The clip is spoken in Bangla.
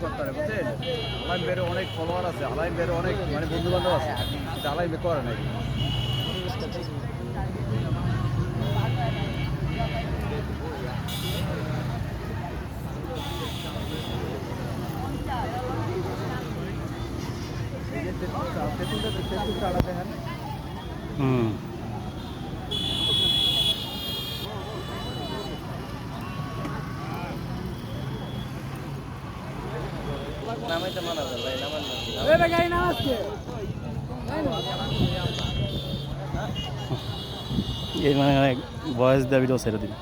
বুঝছেন? আলাইম বের অনেক ফলোয়ার আছে, আলাইম বের অনেক মানে বন্ধু বান্ধব আছে, কিন্তু আলাইম করে নাকি এই যে তেঁতুলটা তেঁতুলটা তেঁতুলটা আলাদা দেখেন হুম। নামাইতে মানা যায় ভাই নামান না এই মানে বয়স ভিডিও ছেড়ে দিন।